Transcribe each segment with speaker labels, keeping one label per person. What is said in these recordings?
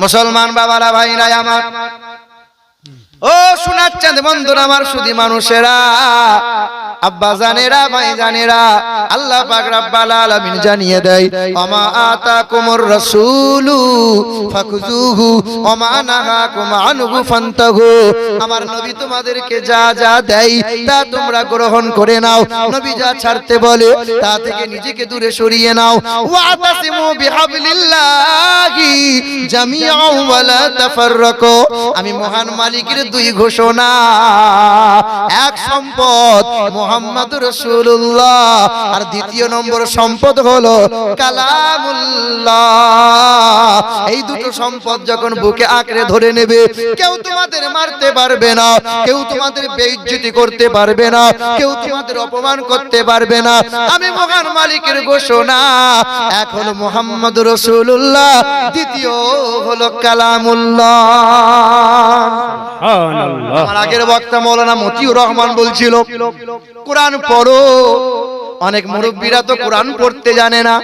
Speaker 1: মুসলমান বাবারা ভাইরা আমার ও শোনাচ্ছেন বন্ধুরা আমার শুধু মানুষেরা, আব্বা জানেরা, ভাই জানেরা, আল্লাহ পাক রাব্বাল আলামিন জানিয়ে দেয় আমা আতাকুমুর রাসূলু ফাকুজুহু ওমা নাহাকুম আনহু ফান্তাহু। আমার নবী তোমাদেরকে যা যা দেয়, তা তোমরা গ্রহণ করে নাও। নবী যা ছাড়তে বলে, তা থেকে নিজেকে দূরে সরিয়ে নাও। ওয়াতাসিমু বিহাবলিল্লাহি জামিআন ওয়ালা তাফাররাকু। আমি মহান মালিকের দুই ঘোষণা। এক সম্পদ মোহাম্মদ রসুল্লাহ আর দ্বিতীয় নম্বর সম্পদ হলো কালামুল্লাহ। এই দুটো সম্পদ যখন বুকে আঁকড়ে ধরে নেবে, কেউ তোমাদের মারতে পারবে না, কেউ তোমাদের বেইজ্জতি করতে পারবে না, কেউ তোমাদের অপমান করতে পারবে না। আমি মহান মালিকের ঘোষণা, এক হলো মোহাম্মদ রসুল্লাহ দ্বিতীয় হলো কালামুল্লাহ। আমার আগের বক্তা মৌলানা মতিউর রহমান বলছিল কোরআন পড়ো অনেক মুরব্বীরা তো কোরআন পড়তে জানে না।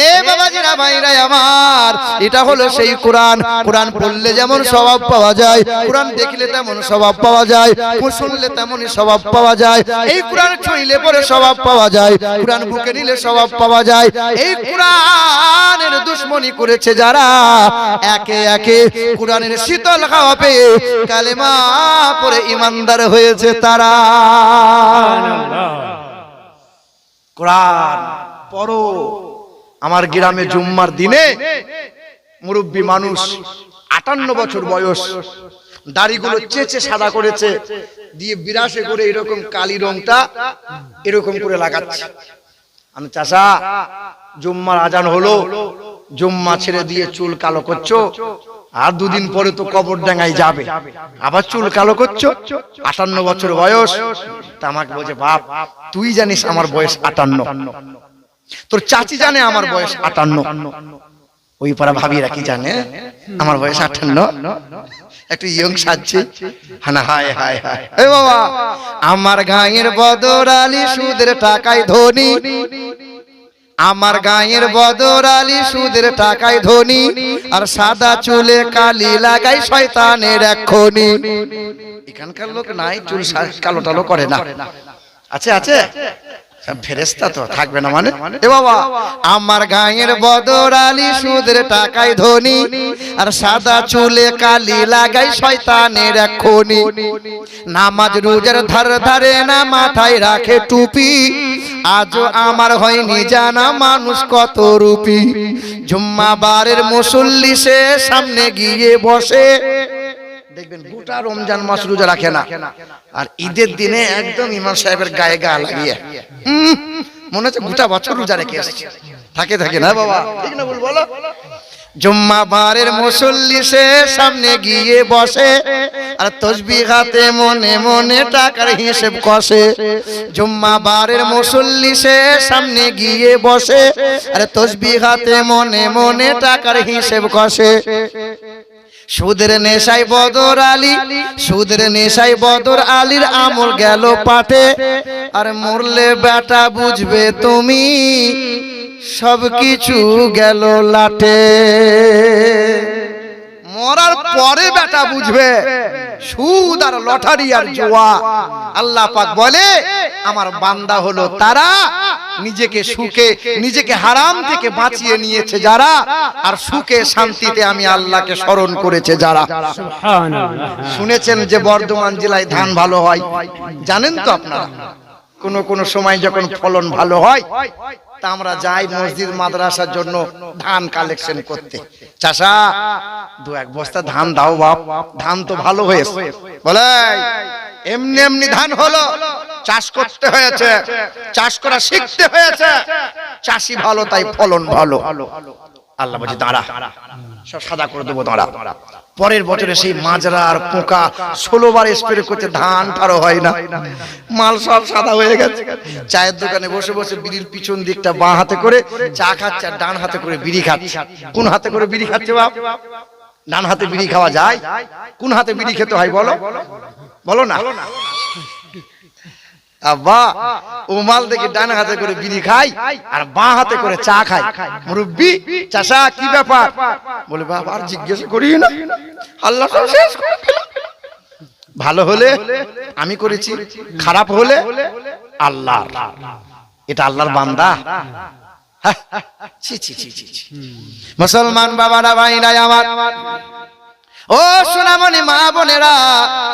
Speaker 1: এ বাবাজিরা ভাইরা আমার এটা হলো সেই কোরআন। কোরআন। পড়লে যেমন স্বভাব পাওয়া যায় কোরআন দেখলে তেমন স্বভাব পাওয়া যায় শুনলে তেমনই স্বভাব পাওয়া যায় এই কোরআন ছুঁইলে পরে স্বভাব পাওয়া যায় কোরআন বুকে নিলে স্বভাব পাওয়া যায় এই কোরআনের দুশ্মনী করেছে যারা। একে একে কোরআনের শীতল খাওয়া পেয়ে কালেমা পরে ইমানদার হয়েছে তারা। কোরআন, পড়ো। আমার গ্রামে জুম্মার দিনে মুরব্বী মানুষ আটান্ন বছর বয়স, দাড়িগুলো চেচে সাদা করেছে, দিয়ে বিরাসে করে এরকম কালি রংটা এরকম করে লাগাচ্ছে। আমি চাষা জুম্মার আজান হলো, জুম্মা ছেড়ে দিয়ে চুল কালো করছ আর দুদিন পরে তো কবর ডাঙ্গায় যাবে। আবার চুল কালো করছ? আটান্ন বছর বয়স। আমাকে বলছে বাপ তুই জানিস আমার বয়স আটান্ন। তোর চাচি জানে আমার বয়স আটান্ন। ওই পাড়া ভাবিরা কি জানে? আমার বয়স আটান্ন। একটু ইয়ং সাজছে। হানা হায় হায় হায় বাবা আমার গাঁয়ের বদর আলী সুদের টাকায় ধনী। আমার গায়ের বদর আলী সুদের টাকায় ধনী, আর সাদা চুলে কালি লাগাই শয়তানের এক্ষুনি। এখানকার লোক নাই, চুল কালো টালো করে না। আছে আছে? ফেরেস্তা তো, থাকবে না মানে? এ বাবা, আমার গায়ের বদর আলী সুদের টাকায় ধনী, আর সাদা চুলে কালি লাগাই শয়তানের এক্ষুনি। নামাজ, রোজার ধার ধারে না মাথায় রাখে টুপি আজও আমার হয়নি জানা মানুষ কত রূপী। জুম্মা বারের মুসল্লি সে সামনে গিয়ে বসে। দেখবেন গোটা রমজান মাস রোজা রাখে না। আর ঈদের দিনে একদম সাহেবের গায়ে মনে হচ্ছে রেখে থাকে থাকে না বাবা? জুম্মা বারের মুসল্লি সে সামনে গিয়ে বসে আর তসবি হাতে মনে মনে টাকার হিসেব কষে। জুম্মা বারের মুসল্লি সে সামনে গিয়ে বসে আর তসবি হাতে মনে মনে টাকার হিসেব কষে। সুদের নেশাই বদর আলী সুদের নেশাই বদর আলীর আমল গেল পাঠে। আর মরলে বেটা বুঝবে তুমি। সব কিছু গেল লাটে বেটা বুঝবে। সুদ আর লটারি আর জুয়া। আল্লাহ পাক বলে আমার বান্দা হলো তারা নিজেকে সুখে নিজেকে হারাম থেকে বাঁচিয়ে নিয়েছে যারা আর সুখে শান্তিতে আমি আল্লাহকে স্মরণ করেছে যারা। শুনেছেন যে বর্ধমান জেলায় ধান ভালো হয়। জানেন তো আপনারা? কোন কোন সময় যখন ফলন ভালো হয় তা আমরা যাই মসজিদ মাদ্রাসার জন্য ধান কালেকশন করতে। চাষা দু এক বস্তা ধান দাও বাপ ধান তো ভালো হয়েছে। বলে এমনি এমনি ধান হলো চাষ করতে হয়েছে চাষ করা শিখতে হয়েছে। চাষি ভালো তাই ফলন ভালো। আল্লাহ বলছে দাঁড়া। সব সাদা করে দেবো দাঁড়া। পরের বছরে সেই মাজরা আর পোকা ষোলো বার স্প্রে করতে ধান ঠারো হয় না। মাল সব সাদা হয়ে গেছে। চায়ের দোকানে বসে বসে বিড়ির পিছন দিকটা বাঁ হাতে করে চা খাচ্ছে আর ডান হাতে করে বিড়ি খাচ্ছে। কোন হাতে করে বিড়ি খাচ্ছে বাপ? ডান হাতে বিড়ি খাওয়া যায়। কোন হাতে বিড়ি খেতে হয় বলো? বলো না। আব্বা ও মাল দেখে ডান হাতে করে বিড়ি খাই আর বাঁ হাতে করে চা খাই। মুরব্বি চাষা কি ব্যাপার? বলে বাবা আর জিজ্ঞেস করি না। আল্লাহ শেষ করে ভালো হলে আমি করেছি খারাপ হলে আল্লাহ এটা আল্লাহর বান্দা। হ্যাঁ, ছি, ছি। মুসলমান বাবারা ভাইরা আমার। ও সোনামণি, মা বোনেরা,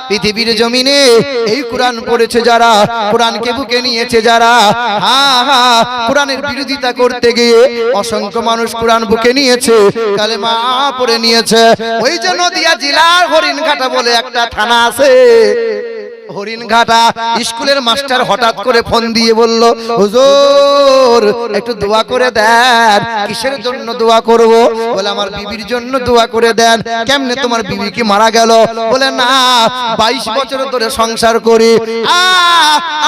Speaker 1: পৃথিবীর জমিনে এই কোরআন পড়েছে যারা, কোরআনকে বুকে নিয়েছে যারা, হা হা, কোরআনের বিরোধিতা করতে গিয়ে অসংখ্য মানুষ কোরআন বুকে নিয়েছে কালে মা পড়ে নিয়েছে। ওই জন্য নদিয়া জেলার হরিণঘাটা বলে একটা থানা আছে। হরিণঘাটা স্কুলের মাস্টার হঠাৎ করে ফোন দিয়ে বলল, হুজুর, একটু দোয়া করে দেন, কিসের জন্য দোয়া করব? বলে, আমার বিবির জন্য দোয়া করে দেন, কেমনে তোমার বিবি কি মারা গেল? বলে, না, বাইশ বছর ধরে সংসার করি।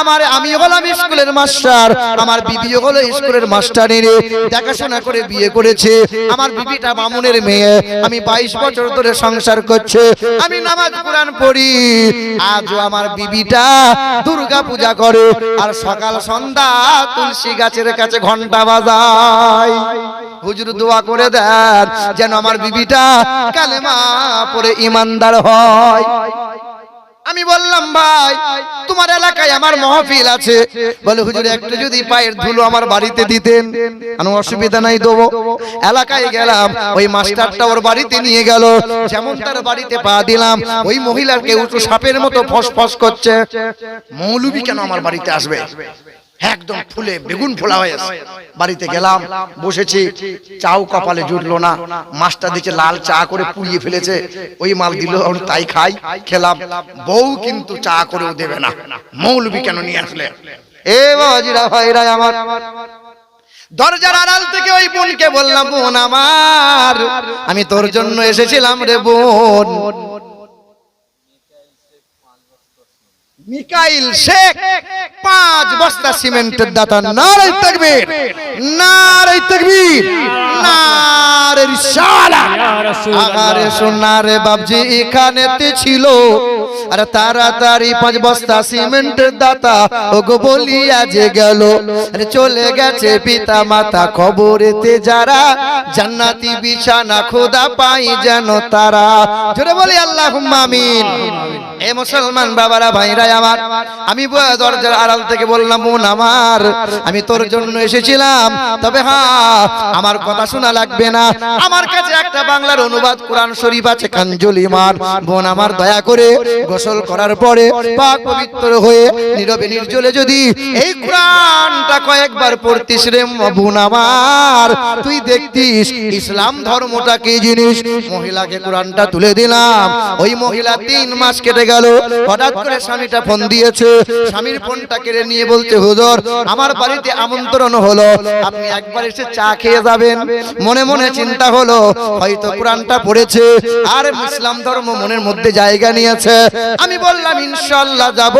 Speaker 1: আমার আমি হলাম স্কুলের মাস্টার, আমার বিবিও হলো স্কুলের মাস্টারের। দেখাশোনা করে বিয়ে করেছে। আমার বিবিটা মামুনের মেয়ে। আমি বাইশ বছর ধরে সংসার করছে। আমি নামাজ কোরআন পড়ি। আজও আমার বিবিটা দুর্গা পূজা করে, আর সকাল সন্ধ্যা তুলসী গাছের কাছে ঘণ্টা বাজায়। হুজুর দোয়া করে দেন, যেন আমার বিবিটা কালেমা পরে ইমানদার হয়। আমি বললাম, ভাই, তোমার এলাকায় আমার মহফিল আছে। বলে, হুজুর, একটু যদি পায়ের ধুলো আমার বাড়িতে দিতেন আমি অসুবিধা নাই দেবো। এলাকায় গেলাম, ওই মাস্টারটা ওর বাড়িতে নিয়ে গেল। যেমন তার বাড়িতে পা দিলাম, ওই মহিলাকে উঁচু সাপের মতো ফস ফস করছে। মৌলবি কেন আমার বাড়িতে আসবে? একদম ফুলে বেগুন ফোলা হয়ে আছে। বাড়িতে গেলাম বসেছি চাও কপালে জুটলো না। মাছটা দিচ্ছে লাল চা করে পুড়িয়ে ফেলেছে। ওই মাল দিল তাই খাই খেলাম। বউ কিন্তু চা করেও দেবে না। মৌলবি কেন নিয়ে আসলে? এ বাজিরা ভাইরা আমার। দরজার আড়াল থেকে ওই বোনকে বললাম বোন আমার আমি তোর জন্য এসেছিলাম রে বোন। মিকাইল শেখ পাঁচ বস্তা সিমেন্টের দাতা নারাই তাকবীর। নারাই তাকবীর। নারে রিসালা আগারে সোনারে বাবজি এখানেতে ছিল। আর তাড়াতাড়ি পাঁচ বস্তা সিমেন্টের দাতা। ওগো বলিয়া যে গেল। আরে চলে গেছে পিতা মাতা খবরেতে যারা। জান্নাতি বিছানা খোদা পাই যেন তারা। জোরে বলি আল্লাহ আমিন। এ মুসলমান বাবারা ভাইরা আমার। আমি দরজার আড়াল থেকে বললাম বোন আমার আমি তোর জন্য এসেছিলাম। তবে হ্যাঁ আমার কথা শোনা লাগবে না। আমার কাছে একটা বাংলার অনুবাদ কোরআন শরীফ আছে কাঞ্জুল ইমান বোন আমার দয়া করে গোসল করার পরে পাক পবিত্র হয়ে নীরবে নির্জলে যদি এই কোরআনটা কয়েকবার পড়তিস রে বোন আমার তুই দেখতিস ইসলাম ধর্মটা কি জিনিস? মহিলাকে কোরআনটা তুলে দিলাম। ওই মহিলা তিন মাস কেটে গেল। হঠাৎ করে স্বামীটা ফোন দিয়েছে স্বামীর ফোনটা কেড়ে নিয়ে বলতে হুজুর আমার বাড়িতে আমন্ত্রণ হলো আপনি একবার এসে চা খেয়ে যাবেন। মনে মনে চিন্তা হলো হয়তো কোরআনটা পড়েছে আর ইসলাম ধর্ম মনের মধ্যে জায়গা নিয়েছে। আমি বললাম ইনশাল্লাহ যাব।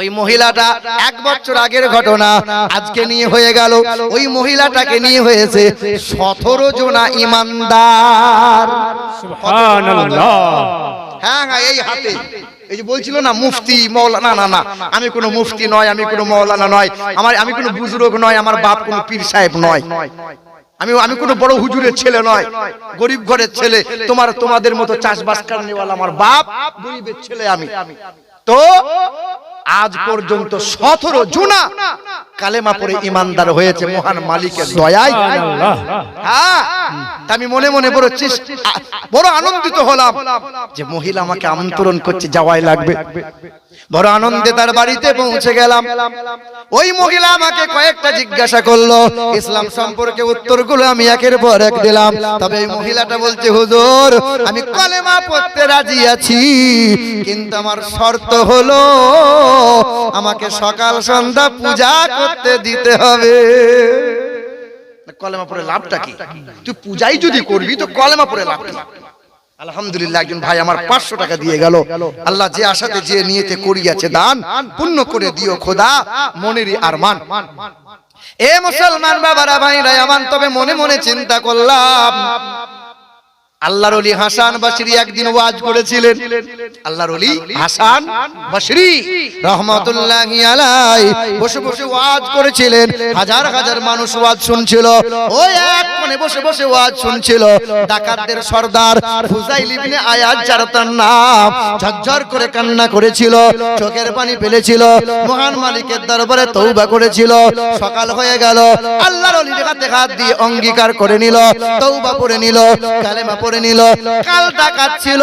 Speaker 1: ওই মহিলাটা এক বছর আগের ঘটনা আজকে নিয়ে হয়ে গেল। ওই মহিলাটাকে নিয়ে হয়েছে সতেরো জনা ইমানদার।
Speaker 2: সুবহানাল্লাহ।
Speaker 1: হ্যাঁ হ্যাঁ এই হাতে। এই যে বলছিল না মুফতি মৌলানা না না আমি কোনো মুফতি নয় আমি কোনো মৌলানা নয় আমার আমি কোনো বুজুর্গ নয় আমার বাপ কোনো পীর সাহেব নয়। আমি আমি কোনো বড় হুজুরের ছেলে নয়। গরিব ঘরের ছেলে তোমার তোমাদের মতো চাষবাস কারণেওয়ালা আমার বাপ গরিবের ছেলে আমি। তো আজ পর্যন্ত সতেরো জুনা কালেমা পরে ইমানদার হয়েছে মহান মালিকের দয়ায়। হ্যাঁ আমি মনে মনে বড় বড় আনন্দিত হলাম যে মহিলা আমাকে আমন্ত্রণ করছে যাওয়াই লাগবে। বড় আনন্দে তার বাড়িতে পৌঁছে গেলাম। ওই মহিলা আমাকে কয়েকটা জিজ্ঞাসা করল, ইসলাম সম্পর্কে উত্তরগুলো আমি একের পর এক দিলাম। তবে এই মহিলাটা বলছে, হুজুর, আমি কলেমা পড়তে রাজি আছি, কিন্তু আমার শর্ত হলো, আমাকে সকাল সন্ধ্যা পূজা করতে দিতে হবে। কলেমা পড়ে লাভটা কি? তুই পূজাই যদি করবি, তো কলেমা পড়ে লাভ কি? আলহামদুলিল্লাহ, একজন ভাই আমার পাঁচশো টাকা দিয়ে গেল। আল্লাহ যে আশাতে যে নিয়েতে করিয়াছে দান, পূর্ণ করে দিও খোদা, মনেরই আরমান। এ মুসলমান বাবারা, ভাইরা, আমার তবে মনে মনে চিন্তা করলাম আল্লাহর অলি হাসান বাসরি একদিন ওয়াজ করেছিলেন। আল্লাহর অলি হাসান বাসরি রহমতুল্লাহি আলাই বসে বসে ওয়াজ করেছিলেন। হাজার হাজার মানুষ ওয়াজ শুনছিল। ওই এক বসে বসে ওয়াজ শুনছিল। ডাকাতদের সর্দার ফুজাইল ইবনে আয়াজ যার তার নাম ঝরঝর করে কান্না করেছিল, চোখের পানি ফেলেছিল, মহান মালিকের দরবারে তৌবা করেছিল, সকাল হয়ে গেল। আল্লাহর হাতে হাত দিয়ে অঙ্গীকার করে নিল তৌবা করে নিল, কালেমা পড়ে নিল। কাল ডাকাত ছিল।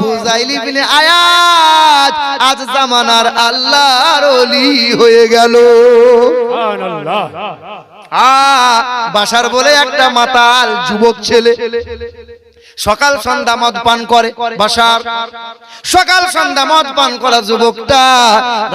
Speaker 1: ফুজাইল ইবনে আয়াজ আজ জামানার আল্লাহর ওলি হয়ে গেল।
Speaker 2: সুবহানাল্লাহ।
Speaker 1: আ বাসার বলে একটা মাতাল যুবক ছেলে। সকাল সন্ধ্যা মদ পান করে বাসার। সকাল সন্ধ্যা মদ পান করা যুবকটা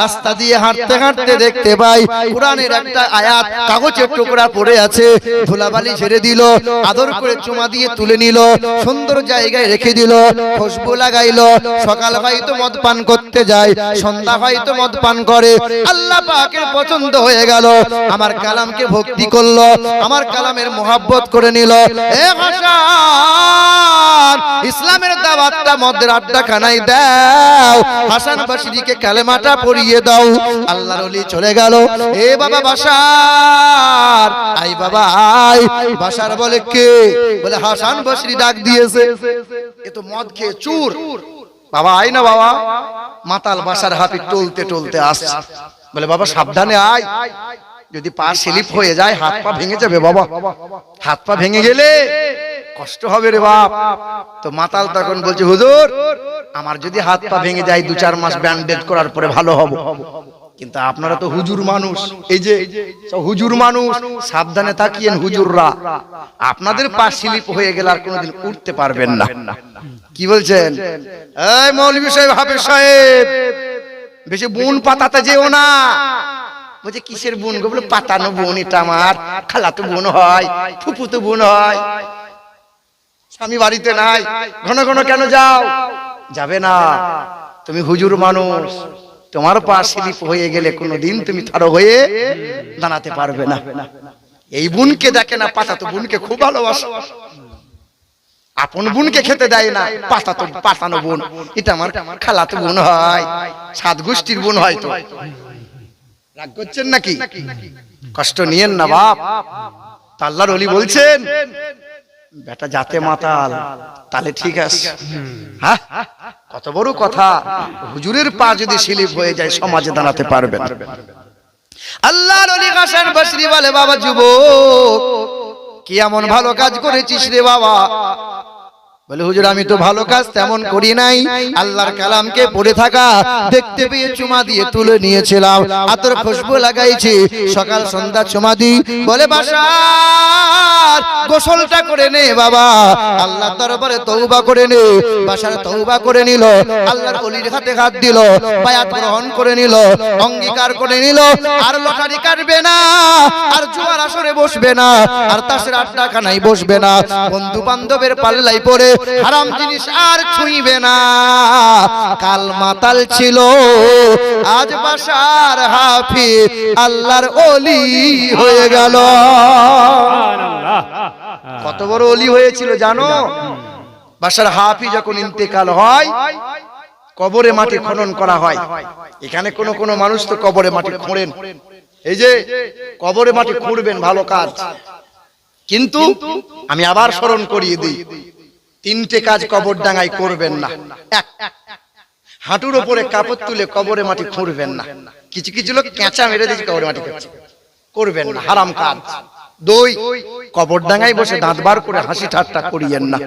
Speaker 1: রাস্তা দিয়ে হাঁটতে হাঁটতে দেখতে পাই কোরআনের একটা আয়াত কাগজের টুকরা পড়ে আছে ধুলাবালি ছেড়ে দিল আদর করে চুমা দিয়ে তুলে নিল সুন্দর জায়গায় রেখে দিল খুশবু লাগাইলো সকাল হয়তো মদ পান করতে যায় সন্ধ্যা হয়তো মদ পান করে আল্লাহ পাকের পছন্দ হয়ে গেল আমার কালামকে ভক্তি করল আমার কালামের মোহাব্বত করে নিল এ হাসান ইসলামের দাওয়াতটা মদের আড্ডা খানাই দাও হাসান বাসিরিকে কালেমাটা পড়িয়ে দাও। আল্লাহর ওলি চলে গেল। এ বাবা বাসার, আই বাবা, আই বাসার বলে কে? বলে হাসান বাসরি ডাক দিয়েছে। এ তো মদ খেয়ে চুর। বাবা, আয় না বাবা। মাতাল বাসার হাফি টলতে টলতে আসছে। বলে বাবা, সাবধানে আয়। যদি পা স্লিপ হয়ে যায়, হাত পা ভেঙে যাবে বাবা। হাত পা ভেঙে গেলে কষ্ট হবে রে বাপ। তো মাতাল তখন বলছে, হুজুর, আমার যদি হাত পা ভেঙে যায় দু চার মাস ব্যান্ডেজ করার পরে ভালো হব। কিন্তু আপনারা তো হুজুর মানুষ। এই যে হুজুর মানুষ, সাবধানে তাকিয়েন হুজুররা। আপনাদের পা স্লিপ হয়ে গেলে আর কোনোদিন উঠতে পারবেন না। কি বলছেন? এই মৌলভী সাহেব, হাফেজ সাহেব, বেশি বুন পাতাতে যেও না। বলছে, কিসের বোন গো? বলে, পাতানো বোন এটা আমার, খালাতো বোন হয় ফুপুতো বোন হয়। স্বামী বাড়িতে নাই। ঘন ঘন কেন যাও? যাবে না। তুমি হুজুর মানুষ। তোমার পা স্লিপ হয়ে গেলে কোনোদিন তুমি থারো হয়ে দাঁড়াতে পারবে না। এই বোনকে দেখে না, পাতা তো বোনকে খুব ভালোবাসে। আপন বোনকে খেতে দেয় না, পাতা তো পাতানো বোন। এটা আমার খালাতো বোন হয়, সাত গোষ্ঠীর বোন হয় তো। রাগ করছেন নাকি? কষ্ট নিয়েন না বাপ। তা আল্লাহর অলি বলছেন বেটা যাতে মাতাল তাহলে ঠিক আছে। হ্যাঁ? কত বড় কথা। হুজুরের পা যদি স্লিপ হয়ে যায় সমাজে দাঁড়াতে পারবে না। আল্লাহর অলি হাসান বসরি বলে বাবা যুবক কি এমন ভালো কাজ করেছিস রে বাবা? বলে হুজুর আমি তো ভালো কাজ তেমন করি নাই। আল্লাহর কালামকে পড়ে থাকা দেখতে পেয়ে চুমা দিয়ে তুলে নিয়েছিলাম। আতর খুশবু লাগাইছি। সকাল সন্ধ্যা চুমা দিই। বলে বাসার গোসলটা করে নে বাবা। আল্লাহ দরবারে তৌবা করে নে। বাসার তৌবা করে নিল। আল্লাহর অলির হাতে হাত দিল। বায়াত গ্রহণ করে নিল। অঙ্গীকার করে নিল। আর লটারি কাটবে না। আর জুয়ার আসরে বসবে না। আর তাসের আড্ডা খানায় বসবে না বন্ধু বান্ধবের পাল্লাই পড়ে হারাম জিনিস আর ছুঁইবে না। কাল মাতাল ছিল, আজ বাসার হাফি আল্লাহর অলি হয়ে গেল। কত বড় অলি হয়েছিল জানো? বাসার হাফি যখন ইন্তেকাল হয়, কবরে মাটি খনন করা হয়। এখানে কোন কোন মানুষ তো কবরে মাটি খোঁড়েন। এই যে, কবরে মাটি খুঁড়বেন ভালো কাজ। কিন্তু আমি আবার স্মরণ করিয়ে দিই। তিনটে কাজ কবর ডাঙায় করবেন না। এক। হাঁটুর ওপরে কাপড় তুলে কবরে মাটি খুঁড়বেন না। কিছু কিছু লোক কেঁচা মেরে দিয়েছে কবরে মাটি করছে করবেন না হারাম কাজ। দুই। কবর ডাঙায় বসে দাঁত বার করে হাসি ঠাট্টা করিয়েন না।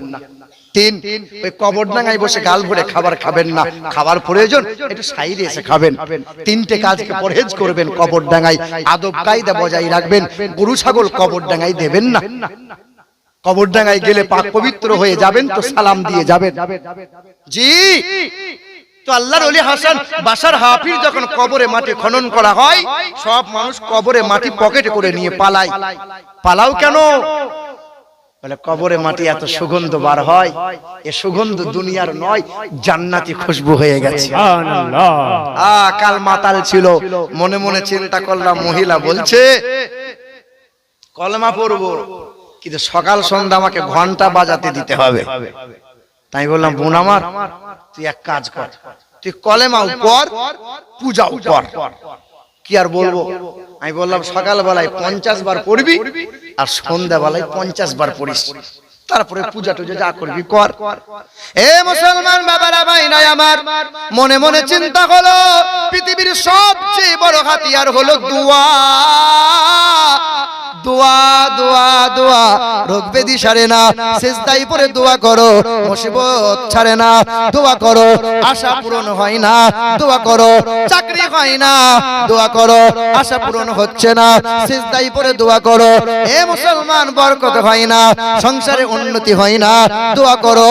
Speaker 1: তিন ওই কবর ডাঙায় বসে গাল ভরে খাবার খাবেন না। খাবার প্রয়োজন একটু সাইডে এসে খাবেন। তিনটে কাজকে পরহেজ করবেন কবর ডাঙায়। আদব কায়দা বজায় রাখবেন। গরু ছাগল কবর ডাঙায় দেবেন না। কবর ডাঙায় গেলে পাক পবিত্র হয়ে যাবেন তো সালাম দিয়ে যাবেন। জি। তো আল্লাহর ওলি হাসান বাসার হাফিজ যখন কবরে মাটি খনন করা হয় সব মানুষ কবরে মাটি পকেটে করে নিয়ে পালায়। পালাও কেন? বলে কবরে মাটি এত সুগন্ধ বার হয় এ সুগন্ধ দুনিয়ার নয় জান্নাতি খুশবু হয়ে গেছে। আ কাল মাতাল ছিল মনে মনে চিন্তা করলাম মহিলা বলছে কলমা পড়ব কিন্তু সকাল সন্ধ্যা আমাকে ঘণ্টা বাজাতে দিতে হবে। তাই বললাম, বোন আমার, তুই এক কাজ কর। তুই কলেমাও কর পূজাও কর কি আর বলব? আমি বললাম, সকালবেলায় পঞ্চাশ বার পড়বি আর সন্ধ্যাবেলায় পঞ্চাশ বার পড়িস। তারপরে পূজা টুজা যা করবি কর। এ মুসলমান বাবারা, ভাই নাই আমার, মনে মনে চিন্তা হলো পৃথিবীর সবচেয়ে বড় হাতিয়ার হলো দুয়া। দোয়া দোয়া দোয়া। রোগ ব্যাধি সারে না শেষদাই পরে দোয়া করো, মুসিবত ছাড়ে না। দোয়া করো, আশা পূরণ হয় না, দোয়া করো, চাকরি হয় না। দোয়া করো, আশা পূরণ হচ্ছে না শেষদাই পরে দোয়া করো। এ মুসলমান, বরকত হয় না, সংসারে উন্নতি হয় না। দোয়া করো,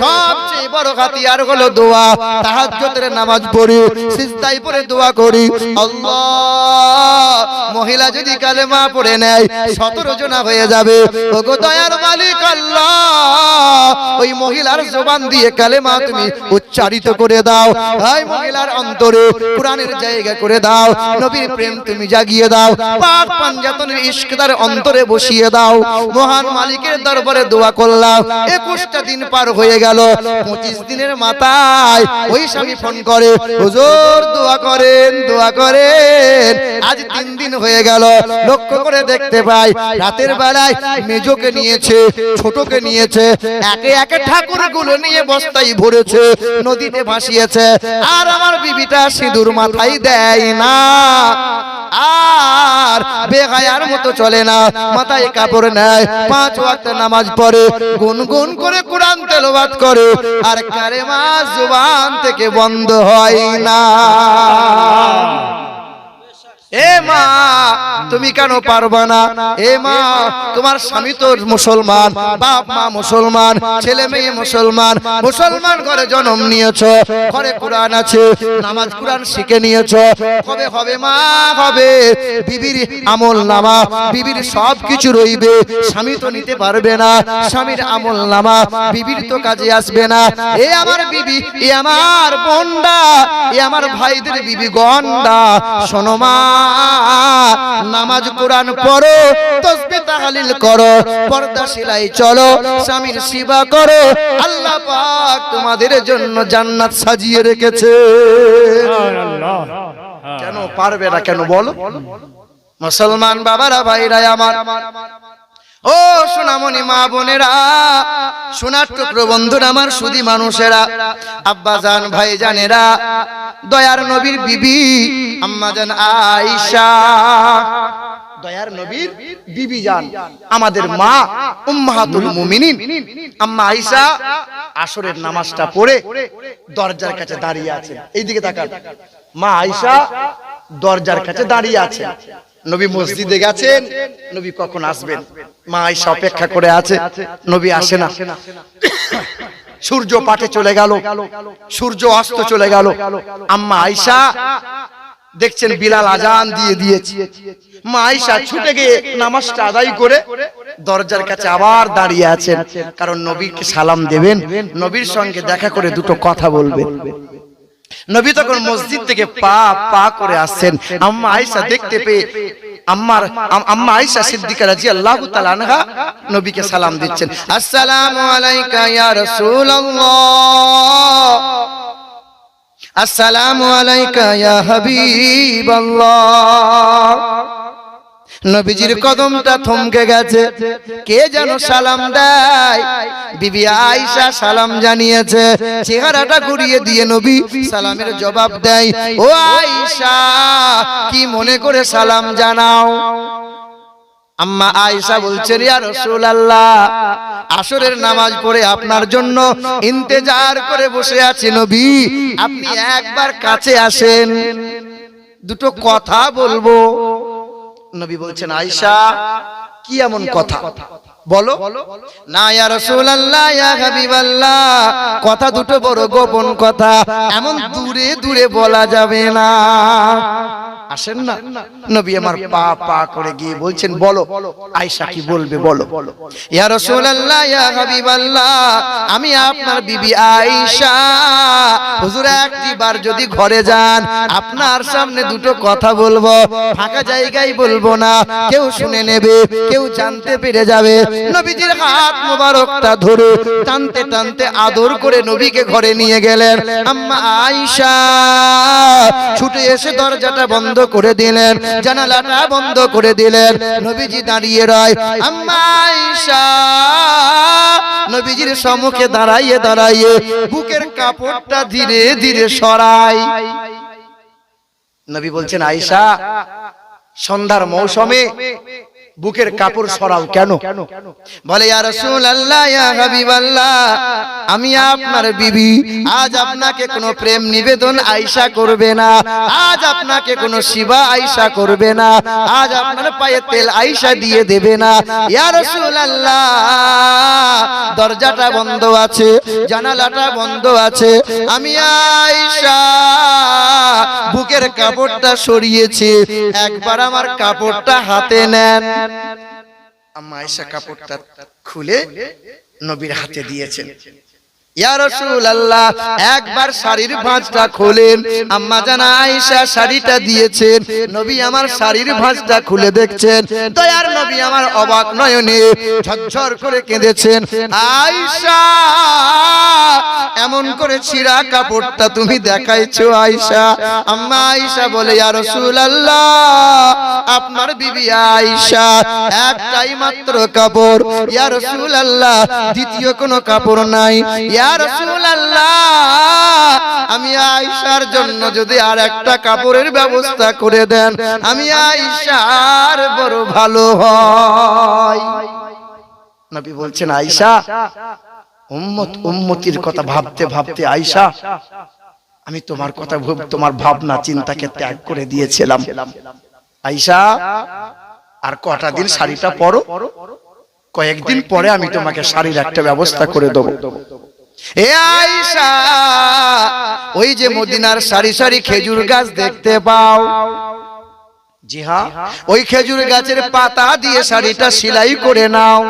Speaker 1: সবচেয়ে বড় হাতিয়ার হলো দোয়া। তাহাজ্জুদের নামাজ পড়ি, সিজদাই পরে দোয়া করি। আল্লাহ, মহিলা যদি কালেমা পড়ে নেয়, সতেরো জনা হয়ে যাবে। ওগো দয়ার মালিক আল্লাহ, ওই মহিলার জবান দিয়ে কালেমা তুমি উচ্চারিত করে দাও। ভাই মহিলার অন্তরে, কোরআনের জায়গা করে দাও। নবীর প্রেম তুমি জাগিয়ে দাও। পাক পাঞ্জাতনের ইশক তার অন্তরে বসিয়ে দাও। মহান মালিকের দরবারে দোয়া করলাম। একুশটা দিন পার হয়ে গেল। পঁচিশ দিনের মাথায় ওই স্বামী ফোন করে, হুজুর, দোয়া করেন দোয়া করেন। আজ তিন দিন হয়ে গেল। লক্ষ্য করে দেখতে পাই। রাতের বেলায় মেজোকে নিয়েছে, ছোটকে নিয়েছে, একে একে ঠাকুরগুলো নিয়ে বস্তায় ভরেছে, নদীতে ভাসিয়েছে। আর আমার বিবিটা সিঁদুর মাথায় দেয় না। আর বেগায়ার মতো চলে না, মাথায় কাপড় নেয়, পাঁচ ওয়াক্ত নামাজ পড়ে, গুনগুন করে কোরআন করে, আর কালেমা জুবান থেকে বন্ধ হয় না। এ মা তুমি কেন পারবা না? এ মা, তোমার স্বামী তো মুসলমান, বাপ মা মুসলমান, ছেলে মেয়ে মুসলমান মুসলমান ঘরে জন্ম নিয়েছ, ঘরে কোরআন আছে, নামাজ কোরআন শিখে নিয়েছো। কবে হবে মা, হবে। বিবির আমল নামা, বিবির সব কিছু রইবে, স্বামী তো নিতে পারবে না, স্বামীর আমল নামা, বিবির তো কাজে আসবে না। এ আমার বিবি, এ আমার বন্ডা, এ আমার ভাইদের বিবি গন্ডা। শোনো মা নামাজ কোরআন পড়ো, তসবি তাহলিল করো, পর্দা সেলাই চলো, স্বামীর সেবা করো, আল্লাহ পাক তোমাদের জন্য জান্নাত সাজিয়ে রেখেছে। কেন পারবে না কেন বলো? মুসলমান বাবারা ভাইরা আমার। ও সোনামণি মা বোনেরা, সোনার টুকরো বন্ধুরা আমার সুদি মানুষেরা আব্বা জান ভাই জানেরা দয়ার নবীর বিবি আম্মা জান আয়েশা, দয়ার নবীর বিবি জান, আমাদের মা উম্মাহাতুল মুমিনিন, আম্মা আয়েশা আসরের নামাজটা পড়ে দরজার কাছে দাঁড়িয়ে আছে এইদিকে তাকান। মা আয়েশা দরজার কাছে দাঁড়িয়ে আছে নবী মসজিদে গেছেন, নবী কখন আসবেন? মা আয়েশা অপেক্ষা করে আছে, নবী আসে না। সূর্য পাটে চলে গেল, সূর্য অস্ত চলে গেল। আম্মা আয়েশা দেখছেন বিলাল আজান দিয়ে দিয়েছি। মা আয়েশা ছুটে গিয়ে নামাজটা আদায় করে দরজার কাছে আবার দাঁড়িয়ে আছেন, কারণ নবীকে সালাম দেবেন, নবীর সঙ্গে দেখা করে দুটো কথা বলবেন। নবী তখন মসজিদ থেকে পা পা করে আসছেন। আম্মা আয়সা দেখতে পেয়ে আম্মার আম- আম্মা আয়সা সিদ্দিকা রাদিয়াল্লাহু তাআলা আনহা নবীকে সালাম দিচ্ছেন। আসসালামু আলাইকা ইয়া রাসূলুল্লাহ। আসসালামু আলাইকা ইয়া হাবিবাল্লাহ। নবীজির কদমটা থমকে গেছে। কে যেন সালাম দেয়? বিবি আয়েশা সালাম জানিয়েছে। চেহারাটা ঘুরিয়ে দিয়ে নবী সালামের জবাব দেয়। ও আয়েশা কি মনে করে সালাম জানাও? আম্মা আয়েশা বলছেন ইয়া রাসূলুল্লাহ আসরের নামাজ পড়ে আপনার জন্য ইন্তেজার করে বসে আছি নবী। আপনি একবার কাছে আসেন। দুটো কথা বলব। নবী বলছেন আয়সা কি এমন কথা? বলো। না ইয়া রাসূলুল্লাহ ইয়া হাবিবাল্লাহ। কথা দুটো বড় গোপন কথা। এমন দূরে দূরে বলা যাবে না। আসেন না। নবী আমার পা পা করে গিয়ে বলছেন বলো। আয়েশা কি বলবে বলো। ইয়া রাসূলুল্লাহ ইয়া হাবিবাল্লাহ আমি আপনার বিবি আয়েশা। হুজুর একটি বার যদি ঘরে যান আপনার সামনে দুটো কথা বলব। ফাঁকা জায়গায় বলব না। কেউ শুনে নেবে কেউ জানতে পেরে যাবে। নবীজির হাত মোবারকটা ধরে টানতে টানতে আদর করে নবীকে ঘরে নিয়ে গেলেন। আম্মা আয়েশা ছুটে এসে দরজাটা বন্ধ করে দিলেন। জানালাটা বন্ধ করে দিলেন। নবীজি দাঁড়িয়ে রয়। আম্মা আয়েশা নবীজির সম্মুখে দাঁড়াইয়ে দাঁড়াইয়ে বুকের কাপড়টা ধীরে ধীরে সরাই। নবী বলছেন আয়েশা সন্ধ্যার মৌসুমে বুকের কাপড় সরাও কেন? বলে আমি আপনার বিবি। আজ আপনাকে কোনো প্রেম নিবেদন আয়েশা করবে না। আজ আপনাকে কোনো শিবা আয়েশা করবে না। আজ আপনার পায়ে তেল আয়েশা দিয়ে দেবে না। রাসূলুল্লাহ দরজাটা বন্ধ আছে জানালাটা বন্ধ আছে। আমি আয়েশা বুকের কাপড়টা সরিয়েছি। একবার আমার কাপড়টা হাতে নেন। আম্মা আয়েশা কাপড়টা খুলে নবীর হাতে দিয়েছেন। রাসূলুল্লাহ, একবার শাড়ির ভাঁজটা খোলেন। আম্মা জানা আয়েশা শাড়িটা দিয়েছেন। নবী আমার শাড়ির ভাঁজটা খুলে দেখছেন। নবী আমার অবাক নয়নে কেঁদেছেন। এমন করে ছিঁড়া কাপড়টা তুমি দেখাইছো আয়েশা? আম্মা আয়েশা বলে, ইয়া রাসূলুল্লাহ, আপনার বিবি আয়েশা, একটাই মাত্র কাপড়। ইয়া রাসূলুল্লাহ, দ্বিতীয় কোনো কাপড় নাই। ইয়া আমি আয়েশার জন্য যদি আর একটা কাপড়ের ব্যবস্থা করে দেন, আমি আয়েশার বড় ভালো হয়। বলছেন, আয়েশা, উম্মত উম্মতির কথা ভাবতে ভাবতে আয়েশা, আমি তোমার কথা তোমার ভাবনা, চিন্তাকে ত্যাগ করে দিয়েছিলাম। আয়েশা, আর কটা দিন শাড়িটা পরো? কয়েকদিন পরে আমি তোমাকে শাড়ির একটা ব্যবস্থা করে দেবো। এ আয়সা ওই যে মদিনার সারি সারি খেজুর গাছ দেখতে পাও। জি হ্যাঁ ওই খেজুর গাছের পাতা দিয়ে শাড়িটা সেলাই করে নাও।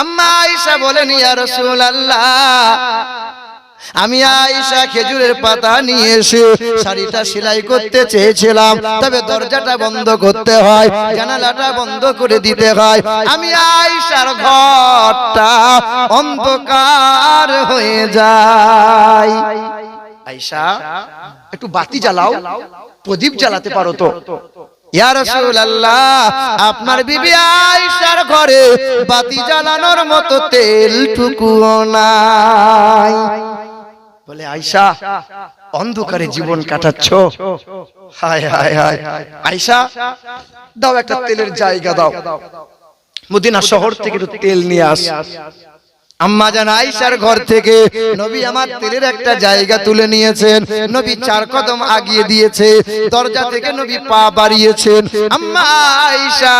Speaker 1: আম্মা আইসা বলেন ইয়া রাসূলুল্লাহ আমি আয়েশা খেজুরের পাতা নিয়ে এসে শাড়িটা সেলাই করতে চেয়েছিলাম। তবে দরজাটা বন্ধ করতে হয়, জানালাটা বন্ধ করে দিতে হয়। আমি আয়েশার ঘরটা অন্ধকার হয়ে যায়। আয়েশা, একটু বাতি জ্বালাও, প্রদীপ জ্বালাতে পারো তো। আপনার বিবি আয়েশার ঘরে বাতি জ্বালানোর মতো তেল টুকুও বলে আয়সা অন্ধকারে জীবন কাটাচ্ছ? হায় হায় হায় আয়সা দাও একটা তেলের জায়গা দাও। মদিনা শহর থেকে একটু তেল নিয়ে আস। আম্মা জান আয়েশার ঘর থেকে নবী আমার তেলের একটা জায়গা তুলে নিয়েছেন। নবী চার কদম আগিয়ে দিয়েছে। দরজা থেকে নবী পা বাড়িয়েছেন। আম্মা আয়েশা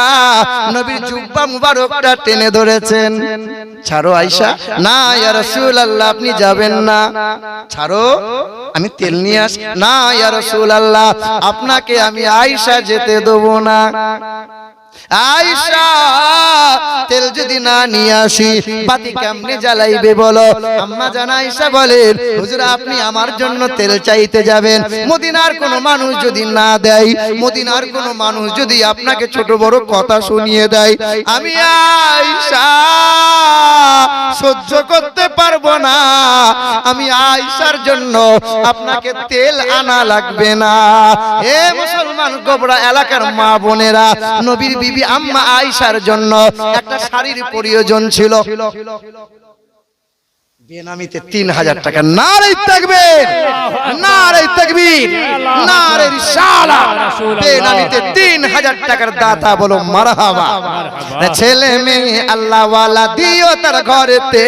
Speaker 1: নবীর জুব্বা মুবারকটা টেনে ধরেছেন। ছাড়ো আয়েশা। না ইয়া রাসূলুল্লাহ আপনি যাবেন না। ছাড়ো আমি তেল নিয়ে আস না ইয়া রাসূলুল্লাহ আপনাকে আমি আয়েশা যেতে দেবো না। আয়েশা, তেল যদি না নিয়ে আসি, বাতি কেমনে জ্বালাইবে বলো? আম্মা জান আয়েশা বলেন, হুজুর, আপনি আমার জন্য তেল চাইতে যাবেন। মদিনার কোন মানুষ যদি না দেয়, মদিনার কোন মানুষ যদি আপনাকে ছোট বড় কথা শুনিয়ে দেয়, আমি আয়েশা, সহ্য করতে পারব না। আমি আয়েশার জন্য আপনাকে তেল আনা লাগবে না। এ মুসলমান গোবরা এলাকার মা বোনেরা, নবীর বিবি আম্মা আয়েশার জন্য একটা শাড়ির প্রয়োজন ছিল। বেনামিতে তিন হাজার টাকা। নারে তকবীর নারে তকবীর নারে রিসালা। বেনামিতে তিন হাজার টাকার দাতা বলো মারহাবা। ছেলে মেয়ে আল্লাহ ওয়ালা দিও তার ঘরেতে।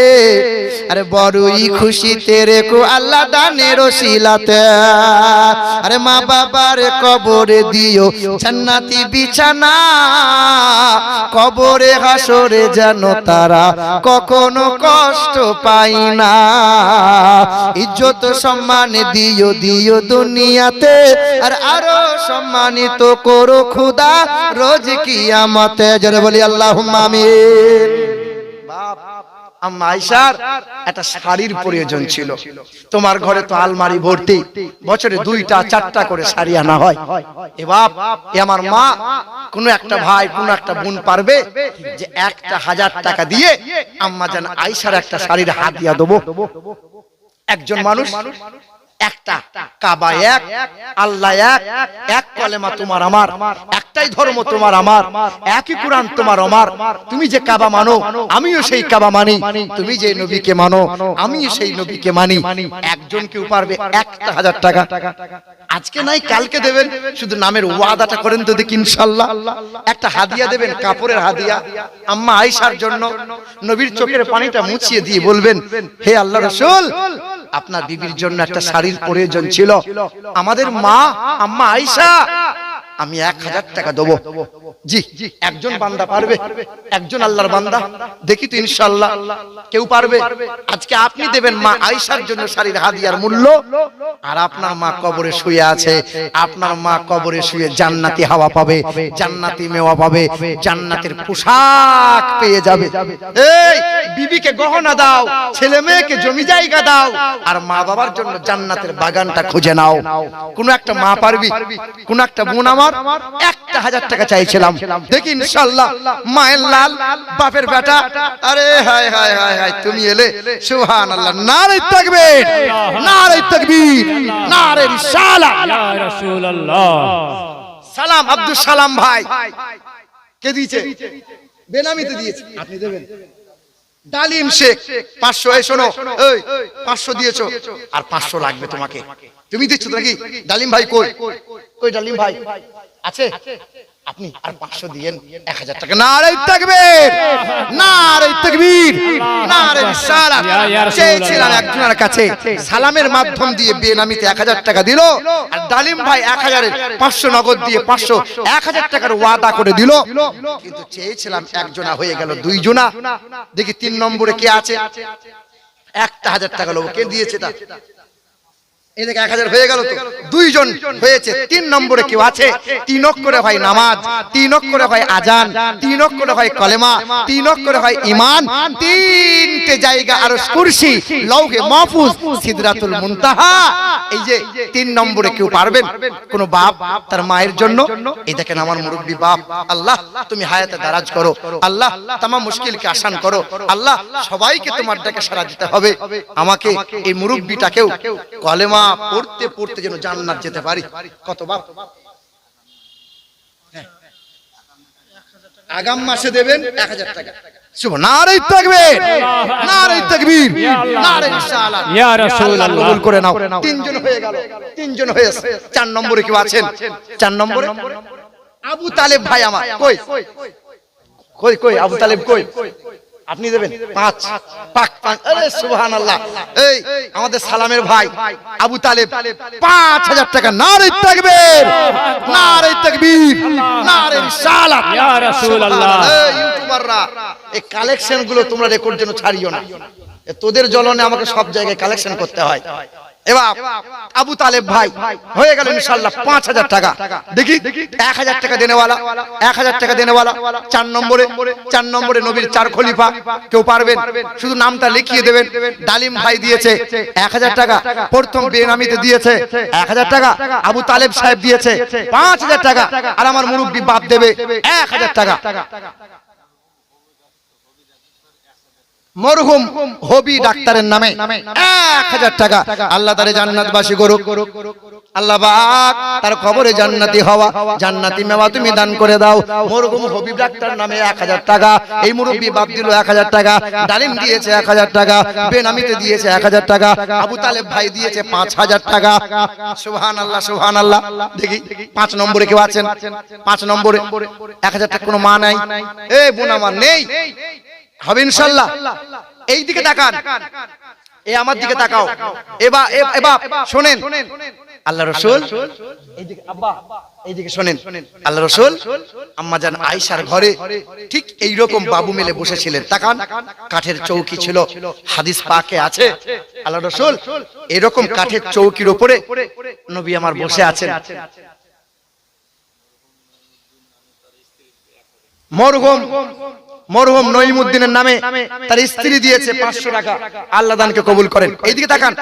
Speaker 1: আরে বড়ই খুশিতে রেখো আল্লাহ দানের শিলাতে আরে মা বাবার কবরে দিও জান্নাতি বিছানা। কবরে হাসরে যেন তারা কখনো কষ্ট পাই না। ইজ্জত সম্মান দিও দিও দুনিয়াতে। আর আরও সম্মানিত করো খুদা রোজ কিয়ামতে। জোরে বলি আল্লাহুম্মা আমিন। বাপ। একটা শাড়ির প্রয়োজন ছিল। তোমার ঘরে তো আলমারি ভর্তি, বছরে দুইটা, চারটা করে শাড়ি আনা হয়। আমার মা, কোনো একটা ভাই, কোনো একটা বোন পারবে যে একটা হাজার টাকা দিয়ে আম্মা একটা শাড়ির হাত দেবো। একজন মানুষ একটা, কাবা এক, আল্লাহ এক এক কলেমা তোমার আমার, একটাই ধর্ম তোমার আমার, একই কোরআন তোমার আমার। তুমি যে কাবা মানো, আমিও সেই কাবা মানি। তুমি যে নবীকে মানো, আমিও সেই নবীকে মানি। একজন কেউ পারবে একটা হাজার টাকা। আজকে নাই, কালকে দেবেন। শুধু নামের ওয়াদাটা করেন তো দেখি, ইনশাল্লাহ। একটা হাদিয়া দেবেন, কাপড়ের হাদিয়া। আম্মা আয়েশার জন্য নবীর চোখের পানিটা মুছিয়ে দিয়ে বলবেন, হে আল্লাহ রসুল, আপনার বিবির জন্য একটা শাড়ির প্রয়োজন ছিল। আমাদের মা আম্মা আয়েশা আমি এক হাজার টাকা দেবো। জি একজন বান্দা পারবে। একজন আল্লাহর বান্দা। দেখি তো ইনশাল্লাহ কেউ পারবে। আজকে আপনি দেবেন মা আয়েশার জন্য শাড়ির হাদিয়ার মূল্য। আর আপনার মা কবরে শুয়ে আছে। আপনার মা কবরে শুয়ে জান্নাতি হাওয়া পাবে। জান্নাতি মেওয়া পাবে। জান্নাতের পোশাক পেয়ে যাবে। এই বিবিকে গহনা দাও। ছেলে মেয়েকে জমি জায়গা দাও। আর মা বাবার জন্য জান্নাতের বাগানটা খুঁজে নাও। কোন একটা মা পারবি? কোন একটা বোন আমার? একটা হাজার টাকা চাইছিলাম। দেখি ইনশাল্লাহ, মায়ের লাল, বাপের বেটা আরে, হায় হায় হায় হায়, তুমি এলে সুহান আল্লাহ নারে তাকবীর নারে তাকবীর নারে রিসালা সালাম আব্দুল সালাম ভাই। কে দিয়েছে? বেনামিতে দিয়েছে। আপনি দেবেন। ডালিম শেখ, পাঁচশো, এই শোনো, এই, পাঁচশো দিয়েছ। আর পাঁচশো লাগবে তোমাকে। তুমি দিচ্ছ নাকি? ডালিম ভাই কই? কই ডালিম ভাই? আছে? আপনি আর পাঁচশো দিয়েন এক হাজার টাকা। নারে তাকবীর! নারে রিসালাত
Speaker 2: ইয়া, ইয়া রাসূলুল্লাহ।
Speaker 1: চেয়েছিলাম একজনের কাছে সালামের মাধ্যম দিয়ে বেনামিতে এক হাজার টাকা দিল আর ডালিম ভাই এক হাজারের পাঁচশো নগদ দিয়ে পাঁচশো এক হাজার টাকার ওয়াদা করে দিল। কিন্তু চেয়েছিলাম একজনা হয়ে গেল দুইজনা। দেখি তিন নম্বরে কে আছে? একটা হাজার টাকা লোক। কে দিয়েছে তা? এই এক এই যে তিন নম্বরে কেউ পারবেন, কোন বাপ তার মায়ের জন্য, এই দেখেন আমার মুরব্বী বাপ, আল্লাহ তুমি হায়াতে দারাজ করো, আল্লাহ তামা মুশকিলকে আসান করো, আল্লাহ সবাইকে তোমার ডাকে সারা দিতে হবে। আমাকে এই মুরব্বীটাকেও কলেমা পড়তে পড়তে যেন জান্নাত যেতে পারি। কত বাপ? হ্যাঁ। আগাম মাসে দেবেন এক হাজার টাকা। শুভ তাকবীর নারী তাকবীর নারী রিসালাত
Speaker 2: ইয়া রাসূলুল্লাহ।
Speaker 1: কবুল করে নাও। তিনজন হয়ে গেল। তিনজন হয়েছে চার নম্বরে কেউ আছেন? চার নম্বরে? আবু তালেব ভাই আমার। কই? কই কই? আবু তালেব কই? আপনি দেবেন? পাঁচ। পাক পাক আরে সুবহানাল্লাহ। এই আমাদের সালামের ভাই আবু তালেব। পাঁচ হাজার টাকা নারে তাকবীর। নারে তাকবীর। নারে রিসালাত।
Speaker 2: ইয়া রাসূলুল্লাহ।
Speaker 1: এই ইউটিউবাররা এই কালেকশনগুলো তোমরা রেকর্ড জন্য ছাড়িও না। তোদের জলনে আমাকে সব জায়গায় কালেকশন করতে হয়। এবার আবু তালেব ভাই হয়ে গেল ইনশাল্লাহ পাঁচ হাজার টাকা। দেখি? এক হাজার টাকা দেনেওয়ালা এক হাজার টাকা দেনেওয়ালা চার নম্বরে চার নম্বরে নবীর চার খলিফা কেউ পারবেন? শুধু নামটা লিখিয়ে দেবেন। ডালিম ভাই দিয়েছে এক হাজার টাকা। প্রথম বেনামিতে দিয়েছে এক হাজার টাকা। আবু তালেব সাহেব দিয়েছে পাঁচ হাজার টাকা। আর আমার মুরব্বী বাপ দেবে এক হাজার টাকা। মরহুম হবি ডাক্তারের নামে এক হাজার টাকা। আল্লাহ তারে জান্নাতবাসী করুক। আল্লাহ পাক তার খবরে জান্নাতি হওয়া জান্নাতি মেওয়া তুমি দান করে দাও। মরহুম হবিব ডাক্তার নামে এক হাজার টাকা। এই মুরব্বী বাপ দিল এক হাজার টাকা। ডালিম দিয়েছে এক হাজার টাকা। বেনামিতে দিয়েছে এক হাজার টাকা। আবু তালেব ভাই দিয়েছে পাঁচ হাজার টাকা। সুহান আল্লাহ সুহান আল্লাহ দেখি পাঁচ নম্বরে কেউ আছেন? পাঁচ নম্বরে। এক হাজার টাকা কোনো মা নাই? এ বোন আমার নেই। হবে ইনশাল্লাহ এই দিকে তাকান। এ আমার দিকে তাকাও। এবা এবা শোনেন। আল্লাহ রসুল এইদিকে আব্বা এইদিকে শোনেন। আল্লাহ রসুল আম্মা ঘরে ঠিক এই রকম বাবু মেলে বসেছিলেন। তাকান। কাঠের চৌকি ছিল। হাদিস পাকে আছে। আল্লাহ রসুল এরকম কাঠের চৌকির উপরে নবী আমার বসে আছেন। মরহুম। মরহুম নঈমুদ্দিনের নামে তার স্ত্রী দিয়েছে পাঁচশো টাকা। আল্লাহ দানকে কবুল করেন। এইদিকে তাকান।